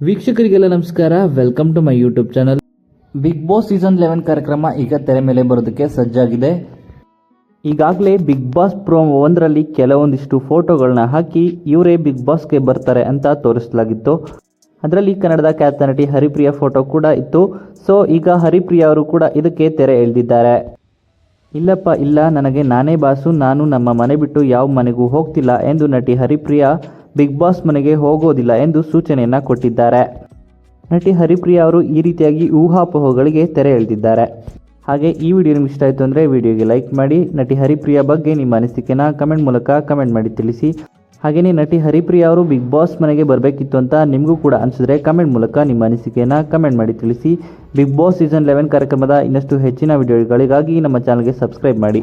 ವೀಕ್ಷಕರಿಗೆಲ್ಲ ನಮಸ್ಕಾರ. Welcome to my YouTube channel Bigg Boss season eleven ಕಾರ್ಯಕ್ರಮ ಈಗ ತೆರೆ ಮೇಲೆ ಬರೋದಕ್ಕೆ ಸಜ್ಜಾಗಿದೆ. ಈಗಾಗಲೇ ಬಿಗ್ ಬಾಸ್ ಪ್ರೋಮೋ ಒಂದರಲ್ಲಿ ಕೆಲವೊಂದಿಷ್ಟು ಫೋಟೋಗಳನ್ನ ಹಾಕಿ ಇವರೇ ಬಿಗ್ ಬಾಸ್ಗೆ ಬರ್ತಾರೆ ಅಂತ ತೋರಿಸಲಾಗಿತ್ತು. ಅದರಲ್ಲಿ ಕನ್ನಡದ ಖ್ಯಾತ ನಟಿ ಹರಿಪ್ರಿಯ ಫೋಟೋ ಕೂಡ ಇತ್ತು. ಸೊ ಈಗ ಹರಿಪ್ರಿಯ ಅವರು ಕೂಡ ಇದಕ್ಕೆ ತೆರೆ ಎಳೆದಿದ್ದಾರೆ. ಇಲ್ಲಪ್ಪ, ಇಲ್ಲ, ನನಗೆ ನಾನೇ ಬಾಸು, ನಾನು ನಮ್ಮ ಮನೆ ಬಿಟ್ಟು ಯಾವ ಮನೆಗೂ ಹೋಗ್ತಿಲ್ಲ ಎಂದು ನಟಿ ಹರಿಪ್ರಿಯ ಬಿಗ್ ಬಾಸ್ ಮನೆಗೆ ಹೋಗೋದಿಲ್ಲ ಎಂದು ಸೂಚನೆಯನ್ನು ಕೊಟ್ಟಿದ್ದಾರೆ. ನಟಿ ಹರಿಪ್ರಿಯಾ ಅವರು ಈ ರೀತಿಯಾಗಿ ಊಹಾಪೋಹಗಳಿಗೆ ತೆರೆ ಎಳೆದಿದ್ದಾರೆ. ಹಾಗೆ ಈ ವಿಡಿಯೋ ನಿಮ್ಗೆ ಇಷ್ಟ ಆಯಿತು ಅಂದರೆ ವಿಡಿಯೋಗೆ ಲೈಕ್ ಮಾಡಿ, ನಟಿ ಹರಿಪ್ರಿಯಾ ಬಗ್ಗೆ ನಿಮ್ಮ ಅನಿಸಿಕೆನ ಕಮೆಂಟ್ ಮೂಲಕ ಕಮೆಂಟ್ ಮಾಡಿ ತಿಳಿಸಿ. ಹಾಗೆಯೇ ನಟಿ ಹರಿಪ್ರಿಯಾ ಅವರು ಬಿಗ್ ಬಾಸ್ ಮನೆಗೆ ಬರಬೇಕಿತ್ತು ಅಂತ ನಿಮಗೂ ಕೂಡ ಅನಿಸಿದ್ರೆ ಕಮೆಂಟ್ ಮೂಲಕ ನಿಮ್ಮ ಅನಿಸಿಕೆಯನ್ನು ಕಮೆಂಟ್ ಮಾಡಿ ತಿಳಿಸಿ. ಬಿಗ್ ಬಾಸ್ ಸೀಸನ್ ಲೆವೆನ್ ಕಾರ್ಯಕ್ರಮದ ಇನ್ನಷ್ಟು ಹೆಚ್ಚಿನ ವಿಡಿಯೋಗಳಿಗಾಗಿ ನಮ್ಮ ಚಾನಲ್ಗೆ ಸಬ್ಸ್ಕ್ರೈಬ್ ಮಾಡಿ.